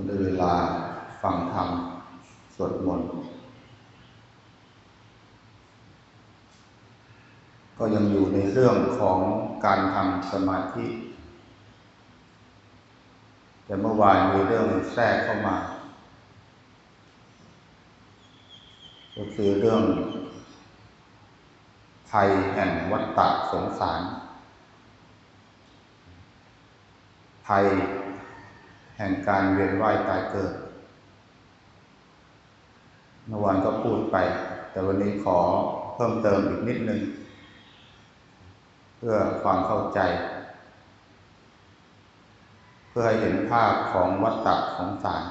ก็ได้เวลาฟังธรรมสวดมนต์ก็ยังอยู่ในเรื่องของการทำสมาธิ แต่เมื่อวานมีเรื่องแทรกเข้ามา ก็คือเรื่องภัยแห่งวัฏฏะสงสารภัย แห่งการเวียนว่ายตายเกิด เมื่อวานก็พูดไป แต่วันนี้ขอเพิ่มเติมอีกนิดนึง เพื่อความเข้าใจ เพื่อให้เห็นภาพของวัฏฏะสงสาร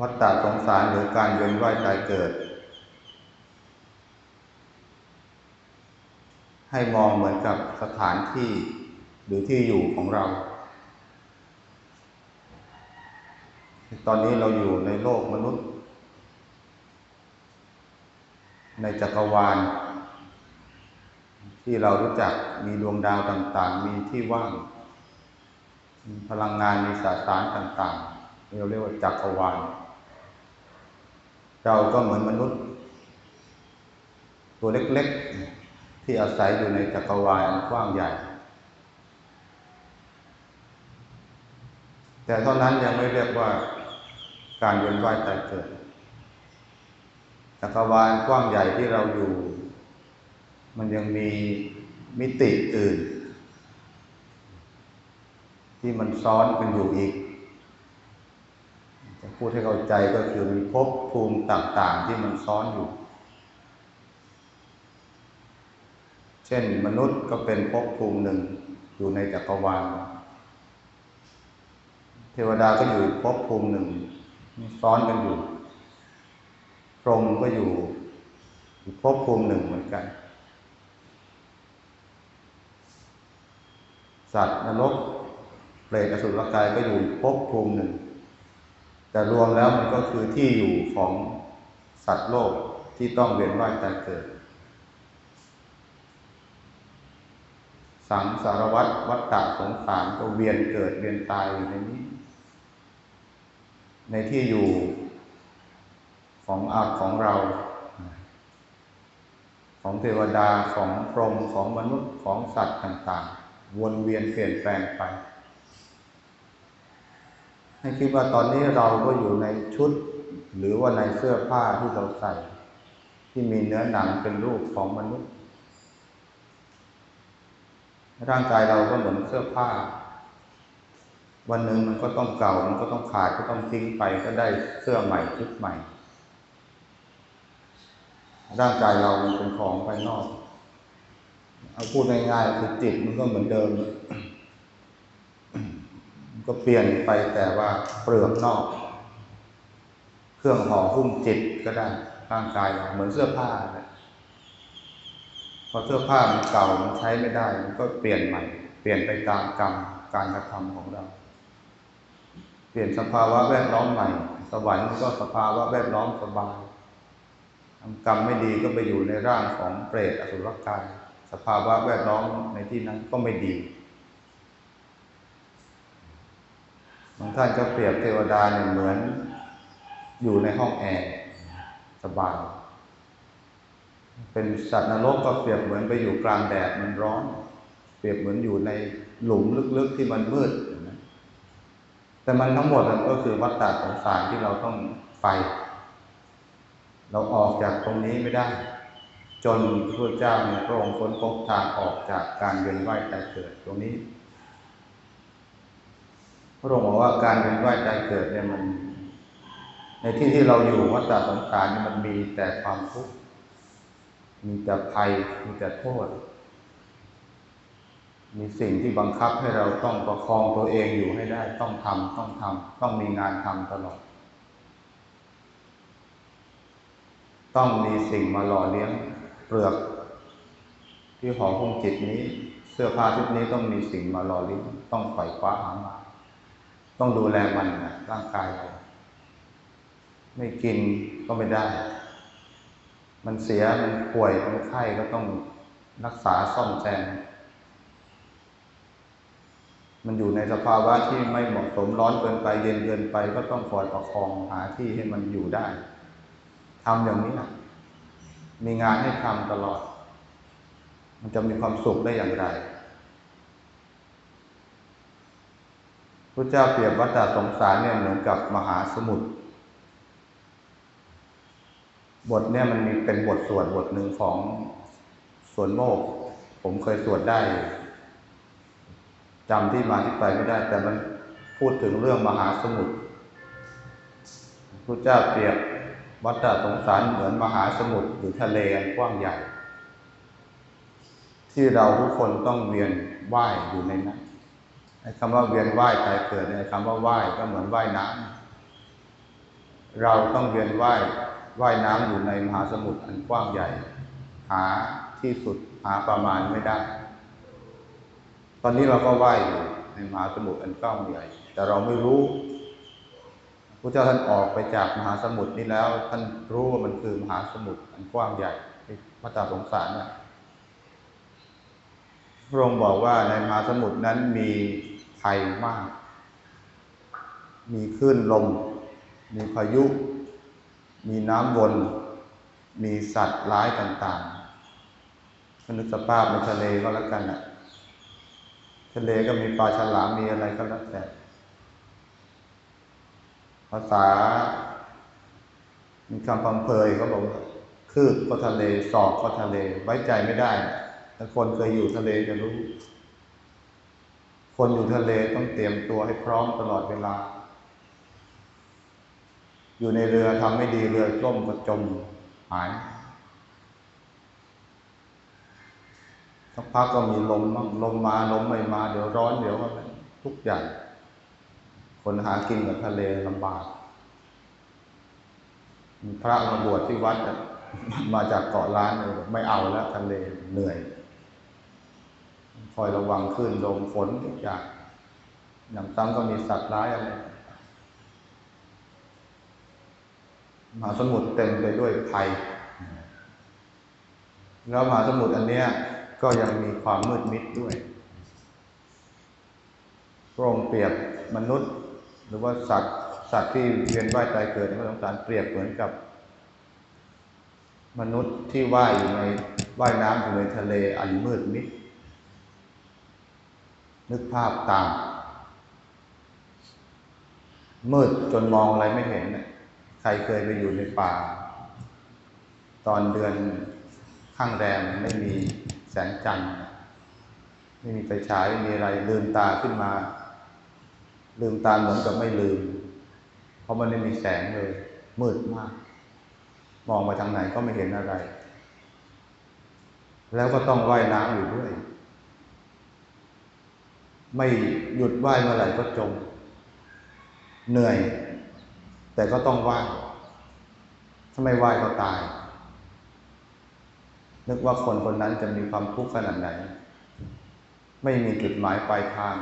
วัฏฏะสงสารหรือการเวียนว่ายตายเกิด ให้มองเหมือนกับสถานที่ หรือที่อยู่ของเรา ตอนนี้เราอยู่ในโลกมนุษย์ ในจักรวาล ที่เรารู้จักมีดวงดาวต่างๆ มีที่ว่าง พลังงานมีสสารต่างๆเราเรียกว่าจักรวาล เราก็เหมือนมนุษย์ ตัวเล็กๆ ที่อาศัยอยู่ในจักรวาลอันกว้างใหญ่ แต่เท่านั้นยังไม่เรียกว่าการเวียนว่ายตายเกิดจักรวาลกว้างใหญ่ที่เราอยู่ มันยังมีมิติอื่น ที่มันซ้อนกันอยู่อีก จะพูดให้เข้าใจก็คือมีภพภูมิต่าง ๆ ที่มันซ้อนอยู่ เช่นมนุษย์ก็เป็นภพภูมิหนึ่งอยู่ในจักรวาล วดาก็อยู่ภพภูมิหนึ่งซ้อนกันอยู่ พรหมก็อยู่ภพภูมิหนึ่งเหมือนกัน สัตว์นรกเปรตอสุรกายก็อยู่ภพภูมิหนึ่ง แต่รวมแล้วมันก็คือที่อยู่ของสัตว์โลกที่ต้องเวียนว่ายตายเกิด สังสารวัตรวัฏฏะสงสารก็เวียนเกิดเวียนตายอยู่ในนี้ ในที่อยู่ของอาของเรา ของเทวดาของพรหมของมนุษย์ของสัตว์ต่าง ๆ วนเวียนเปลี่ยนแปลงไป ให้คิดว่าตอนนี้เราก็อยู่ในชุด หรือว่าในเสื้อผ้าที่เราใส่ ที่มีเนื้อหนังเป็นรูปของมนุษย์ ร่างกายเราก็เหมือนเสื้อผ้า วันหนึ่งมันก็ต้องเก่า มันก็ต้องขาดก็ต้องทิ้งไป ก็ได้เสื้อใหม่ชุดใหม่ ร่างกายเรามันเป็นของภายนอก เอาพูดง่ายๆคือจิตมันก็เหมือนเดิม มันก็เปลี่ยนไปแต่ว่าเปลือกนอก เครื่องห่อหุ้มจิตก็ได้ร่างกายเราเหมือนเสื้อผ้าพอเสื้อผ้ามันเก่ามันใช้ไม่ได้ มันก็เปลี่ยนใหม่ เปลี่ยนไปตามกรรมการกระทำของเรา เปลี่ยนสภาวะแวดล้อมใหม่ สวรรค์ก็สภาวะแวดล้อมสบายทำกรรมไม่ดีก็ไปอยู่ในร่างของเปรตอสุรกายสภาวะแวดล้อมในที่นั้นก็ไม่ดีบางท่านก็เปรียบเทวดาเนี่ยเหมือน อยู่ในห้องแอร์สบาย เป็นสัตว์นรกก็เปรียบเหมือนไปอยู่กลางแดดมันร้อน เปรียบเหมือนอยู่ในหลุมลึกๆที่มันมืด แต่มันทั้งหมดมันก็คือวัฏฏะสงสารที่เราต้องไป เราออกจากตรงนี้ไม่ได้ จนพระพุทธเจ้าเนี่ยพระองค์ค้นพบทางออกจากการเวียนว่ายตายเกิดตรงนี้ พระองค์บอกว่าการเวียนว่ายตายเกิดเนี่ยมัน ในที่ที่เราอยู่วัฏฏะสงสารนี่มันมีแต่ความทุกข์มีแต่ภัยมีแต่โทษ มีสิ่งที่บังคับให้เราต้องประคองตัวเองอยู่ให้ได้ต้องทำต้องทำต้องมีงานทำตลอด ต้องมีสิ่งมาหล่อเลี้ยงเปลือก ที่ห่อหุ้มจิตนี้ เสื้อผ้าชุดนี้ต้องมีสิ่งมาหล่อเลี้ยงต้องปล่อยคว้าหามาต้องดูแลมันนะร่างกายเราไม่กินก็ไม่ได้ มันเสียมันป่วยมันไข้ก็ต้องรักษาซ่อมแซม มันอยู่ในสภาวะที่ไม่เหมาะสมร้อนเกินไปเย็นเกินไป ก็ต้องคอยประคองหาที่ให้มันอยู่ได้ทำอย่างนี้นะมีงานให้ทำตลอด มันจะมีความสุขได้อย่างไรพระเจ้าเปรียบวัฏสงสารเนี่ยเหมือนกับมหาสมุทรบทเนี่ยมันมีเป็นบทสวดบทหนึ่งของสวนโมก ผมเคยสวดได้ จำที่มาที่ไปไม่ได้ แต่มันพูดถึงเรื่องมหาสมุทรพระเจ้าเปรียบวัฏสงสารเหมือนมหาสมุทรหรือทะเลอันกว้างใหญ่ ที่เราทุกคนต้องเวียนว่ายอยู่ในนั้นไอ้คำว่าเวียนว่ายตายเกิดเนี่ยคำว่าว่ายก็เหมือนว่ายน้ำเราต้องเวียนว่ายว่ายน้ำอยู่ในมหาสมุทรอันกว้างใหญ่ หาที่สุดหาประมาณไม่ได้ ตอนนี้เราก็ว่ายอยู่ในมหาสมุทรอันกว้างใหญ่แต่เราไม่รู้พระเจ้าท่านออกไปจากมหาสมุทรนี้แล้ว ท่านรู้ว่ามันคือมหาสมุทรอันกว้างใหญ่พระตาสงสารเนี่ยพระองค์บอกว่าในมหาสมุทรนั้นมีภัยมาก มีคลื่นลม มีพายุ มีน้ำวน มีสัตว์ร้ายต่างๆนึกสภาพในทะเลก็แล้วกันน่ะ ทะเลก็มีปลาฉลามมีอะไรก็แล้วแต่ภาษา มีคำพังเพยเขาบอกคืบก็ทะเลศอกก็ทะเล ไว้ใจไม่ได้ถ้าคนเคยอยู่ทะเลจะรู้ คนอยู่ทะเลต้องเตรียมตัวให้พร้อมตลอดเวลา อยู่ในเรือทำไม่ดีเรือล่มก็จมหาย สักพักก็มีลมลมมาลมไม่มา เดี๋ยวร้อนเดี๋ยวอะไรทุกอย่าง คนหากินกับทะเลลำบากพระมาบวชที่วัดมาจากเกาะล้านเลยไม่เอาแล้วทะเลเหนื่อย คอยระวังคลื่นลมฝนทุกอย่างหนำซ้ำก็มีสัตว์ร้ายอะไรมหาสมุทรเต็มไปด้วยภัย แล้วมหาสมุทรอันเนี้ย ก็ยังมีความมืดมิดด้วยพระองค์เปรียบมนุษย์ หรือว่าสัตว์สัตว์ที่เวียนว่ายตายเกิดในพระสงสารเปรียบเหมือนกับ มนุษย์ที่ว่ายอยู่ในว่ายน้ำอยู่ในทะเลอันมืดมิด นึกภาพตาม มืดจนมองอะไรไม่เห็นใครเคยไปอยู่ในป่า ตอนเดือนข้างแรมไม่มี แสงจันทร์ไม่มีไฟฉายไม่มีอะไรลืมตาขึ้นมา ลืมตาเหมือนกับไม่ลืม เพราะมันไม่มีแสงเลย มืดมาก มองไปทางไหนก็ไม่เห็นอะไร แล้วก็ต้องว่ายน้ำอยู่ด้วย ไม่หยุดว่ายเมื่อไหร่ก็จม เหนื่อย แต่ก็ต้องว่ายถ้าไม่ว่ายก็ตาย นึกว่าคนคนนั้นจะมีความทุกข์ขนาดไหน ไม่มีจุดหมายปลายทาง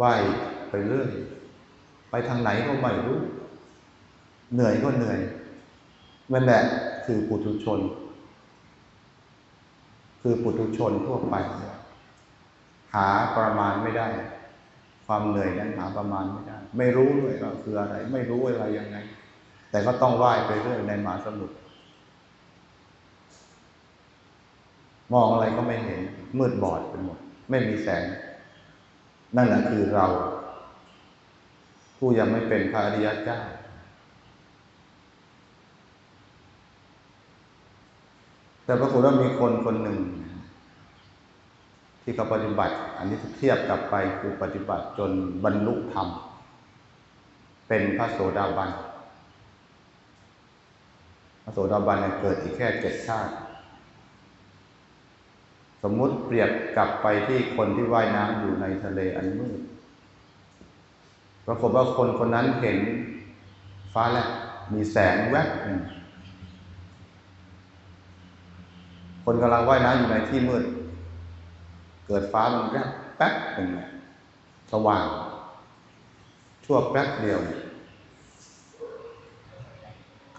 ว่ายไปเรื่อยไปทางไหนก็ไม่รู้ เหนื่อยก็เหนื่อยนั่นแหละคือปุถุชน คือปุถุชนทั่วไป หาประมาณไม่ได้ ความเหนื่อยนั้นหาประมาณไม่ได้ ไม่รู้ด้วยว่าคืออะไร ไม่รู้อะไรยังไง แต่ก็ต้องว่ายไปเรื่อยในมหาสมุทร มองอะไรก็ไม่เห็น มืดบอดไปหมด ไม่มีแสง นั่นแหละคือเรา ผู้ยังไม่เป็นพระอริยเจ้า แต่ปรากฏว่ามีคนคนหนึ่ง ที่เขาปฏิบัติ อันนี้เทียบกลับไปคือปฏิบัติจนบรรลุธรรม เป็นพระโสดาบันพระโสดาบันเกิดอีกแค่เจ็ดชาติ สมมุติเปรียบกลับไปที่คนที่ว่ายน้ำอยู่ในทะเลอันมืดปรากฏว่าคนคนนั้นเห็นฟ้าแลบมีแสงแวบหนึ่งคนกำลังว่ายน้ำอยู่ในที่มืด เกิดฟ้ามันแวบแป๊บหนึ่งสว่าง ชั่วแป๊บเดียว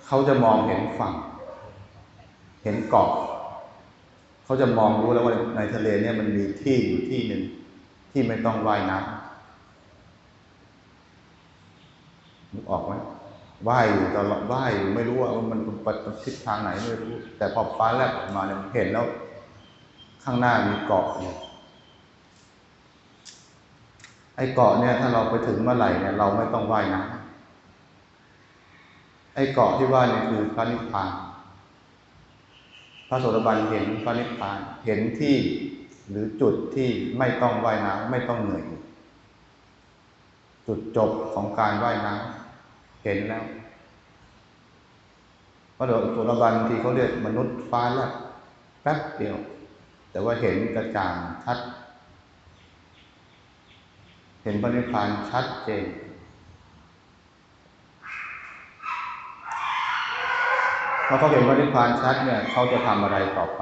เขาจะมองเห็นฝั่ง เห็นเกาะ เขาจะมองรู้แล้วว่าในทะเลเนี่ยมันมีที่อยู่ที่หนึ่งที่ไม่ต้องว่ายน้ำนึกออกไหมว่ายอยู่ตลอดว่ายอยู่ไม่รู้ว่ามันไปทิศทางไหนไม่รู้ แต่พอฟ้าแลบออกมาเนี่ยเห็นแล้ว ข้างหน้ามีเกาะอยู่ไอ้เกาะเนี่ยถ้าเราไปถึงเมื่อไหร่เนี่ยเราไม่ต้องว่ายน้ำไอ้เกาะที่ว่าเนี่ยคือพระนิพพาน พระโสดาบันเห็นพระนิพพานเห็นที่หรือจุดที่ไม่ต้องว่ายน้ำไม่ต้องเหนื่อยจุดจบของการว่ายน้ำเห็นแล้วพระโสดาบันที่เขาเรียกมนุษย์ฟ้าแลบแป๊บเดียว แต่ว่าเห็นกระจ่างชัด เห็นพระนิพพานชัดเจน พอเขาเห็นพระนิพพานชัดเนี่ยเขาจะทำอะไรต่อไป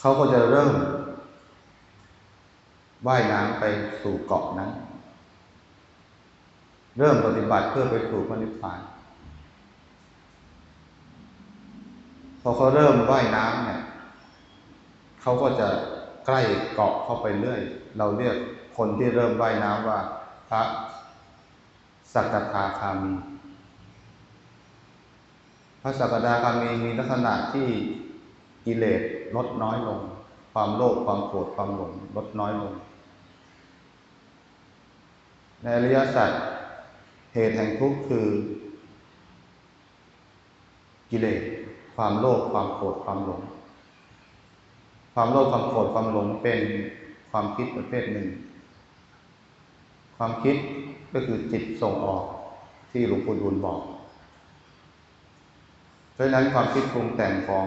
เขาก็จะเริ่มว่ายน้ำไปสู่เกาะนั้น เริ่มปฏิบัติเพื่อไปสู่พระนิพพาน พอเขาเริ่มว่ายน้ำเนี่ยเขาก็จะใกล้เกาะเข้าไปเรื่อย เราเรียกคนที่เริ่มว่ายน้ำว่าพระ สักทาคามีพระสักทาคามีมีลักษณะที่กิเลสลดน้อยลง ความโลภความโกรธความหลงลดน้อยลง ในอริยสัจเหตุแห่งทุกข์คือ กิเลสความโลภความโกรธความหลง ความโลภความโกรธความหลงเป็นความคิดประเภทหนึ่ง ความคิดก็คือจิตส่งออกที่หลวงปู่ดูลบอกเพราะนั้นความคิดปรุงแต่งของ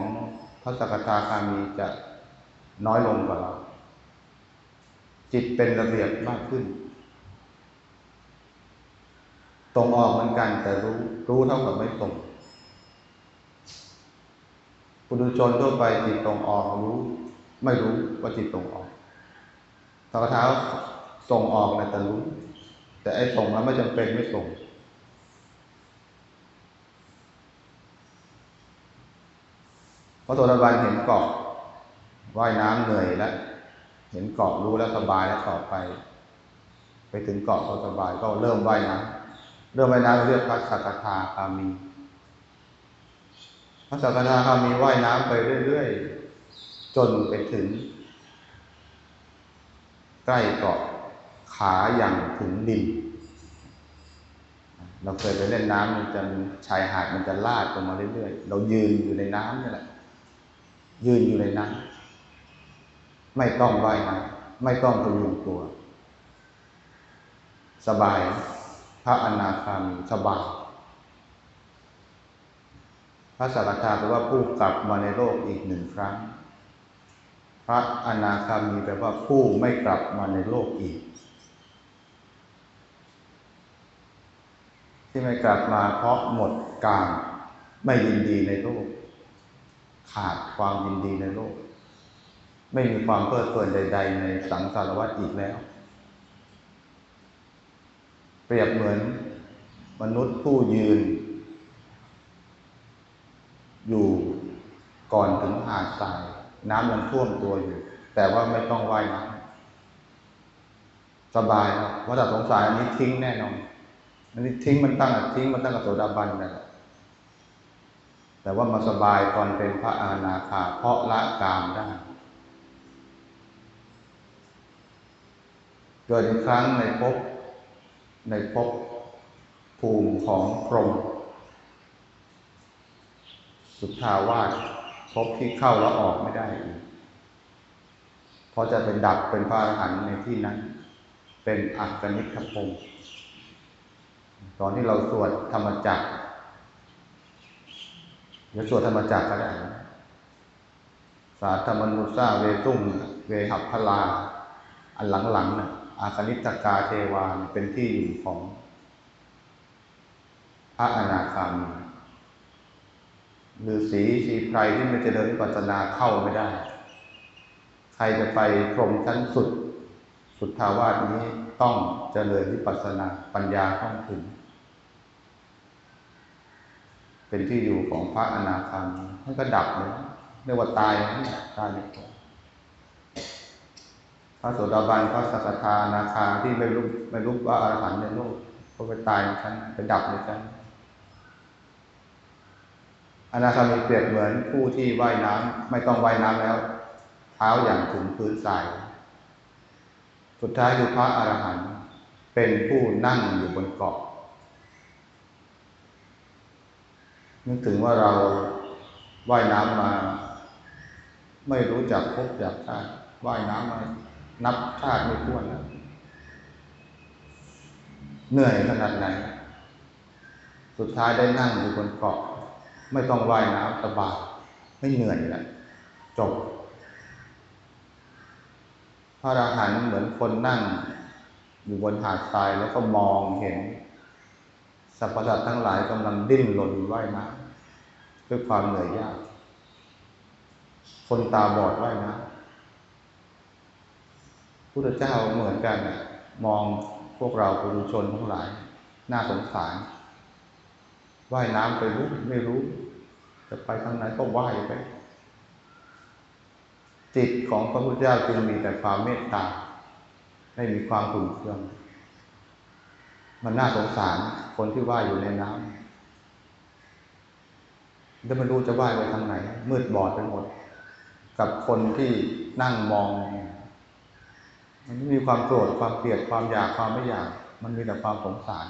พระสกทาคามีจะน้อยลงกว่าเรา จิตเป็นระเบียบมากขึ้น ตรงออกเหมือนกันแต่รู้รู้เท่ากับไม่ตรงปุถุชนทั่วไปจิตตรงออกรู้ ไม่รู้ว่าจิตตรงออกตอกทา ส่งออกนะแต่รู้ แต่ไอ้ส่งแล้วไม่จำเป็นไม่ส่งเพราะตัวระบายเห็นเกาะว่ายน้ำเหนื่อยแล้ว เห็นเกาะรู้แล้วสบายแล้วต่อไป ไปถึงเกาะก็สบายก็เริ่มว่ายน้ำเริ่มว่ายน้ำเรียกพระสักทาคามีพระสักทาคามีว่ายน้ำไปเรื่อยๆ จนไปถึงใกล้เกาะ ขาอย่างถึงดิน เราเคยไปเล่นน้ำมันจะชายหาดมันจะลาดลงมาเรื่อยๆ เรายืนอยู่ในน้ำนี่แหละ ยืนอยู่ในน้ำไม่ต้องว่ายน้ำไม่ต้องพยุงตัว สบาย พระอนาคามีสบายพระสักทาแปลว่าผู้กลับมาในโลกอีกหนึ่งครั้ง พระอนาคามีแปลว่าผู้ไม่กลับมาในโลกอีก ที่ไม่กลับมาเพราะหมดการไม่ยินดีในโลก ขาดความยินดีในโลก ไม่มีความเพลิดเพลินใด ๆ ในสังสารวัฏอีกแล้ว เปรียบเหมือนมนุษย์ผู้ยืน อยู่ก่อนถึงหาดทราย น้ำยังท่วมตัวอยู่ แต่ว่าไม่ต้องว่ายน้ำสบายนะว่าแต่สงสารอันนี้ทิ้งแน่นอน อันนี้ทิ้งมันตั้งทิ้งมันตั้งกับโสดาบันนั่นแหละแต่ว่ามาสบายตอนเป็นพระอาณาคาเพราะละกามได้เกิดอีกครั้งในภพในภพภูมิของพรหมสุทธาวาสภพที่เข้าแล้วออกไม่ได้อีกเพราะจะเป็นดับเป็นพระอรหันต์ในที่นั้น เป็นอักนิคภพ ตอนที่เราสวดธรรมจักรเดี๋ยวสวดธรรมจักรก็ได้สาธรรมนุสาเวตุ้งเวหัพพลา อันหลังๆนะอาคณิตกาเทวานเป็นที่อยู่ของพระอนาคามีหรือสีชีไพรที่ไมันจะเดินปัจนาเข้าไม่ได้ ใครจะไปพรมชั้นสุด สุดทาวาสนี้ ต้องเจริญวิปัสสนาปัญญาต้องถึง เป็นที่อยู่ของพระอนาคามีท่านก็ดับเลยเรียกว่าตายนะตายเลยพระโสดาบันพระสักทานาคาที่ไม่รู้ไม่รู้ว่าอรหันต์ในโลกก็ไปตายในชั้นไปดับในชั้นอนาคามีเปรียบเหมือนผู้ที่ว่ายน้ำไม่ต้องว่ายน้ำแล้ว เท้าอย่างถึงพื้นทราย สุดท้ายคือพระอรหันต์เป็นผู้นั่งอยู่บนเกาะนึกถึงว่าเราว่ายน้ำมา ไม่รู้จักพบจากชาติว่ายน้ำมานับชาติไม่ถ้วนแล้วเหนื่อยขนาดไหน สุดท้ายได้นั่งอยู่บนเกาะ ไม่ต้องว่ายน้ำสบายไม่เหนื่อยแล้วจบ พระอราหันต์เหมือนคนนั่ง อยู่บนหาดทรายแล้วก็มองเห็นสรรพสัตว์ทั้งหลายกำลังดิ้นรนว่ายน้ำด้วยความเหนื่อยยาก คนตาบอดว่ายน้ำพุทธเจ้าเหมือนกันนะมองพวกเราปุถุชนทั้งหลาย น่าสงสารว่ายน้ำไปรู้ไม่รู้ จะไปทางไหนก็ว่ายไป จิตของพระพุทธเจ้าจึงมีแต่ความเมตตาไม่มีความขุ่นเคือง มันน่าสงสารคนที่ว่ายอยู่ในน้ำแล้วไม่รู้จะว่ายไปทางไหน มืดบอดไปหมด กับคนที่นั่งมอง มันไม่มีความโกรธความเกลียดความอยากความไม่อยาก มันมีแต่ความสงสาร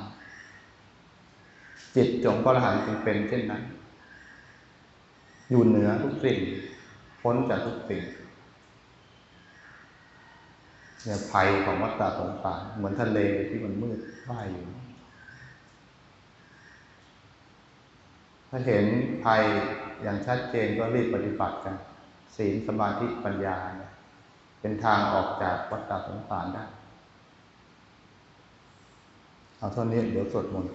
จิตจงพระอรหันต์จึงเป็นเช่นนั้น อยู่เหนือทุกสิ่งพ้นจากทุกสิ่ง เนี่ยภัยของวัฏฏะสงสารเหมือนทะเลที่มันมืดว่ายอยู่ ถ้าเห็นภัยอย่างชัดเจนก็รีบปฏิบัติกัน ศีลสมาธิปัญญาเนี่ยเป็นทางออกจากวัฏฏะสงสารได้ เอาเท่านี้เดี๋ยวสวดมนต์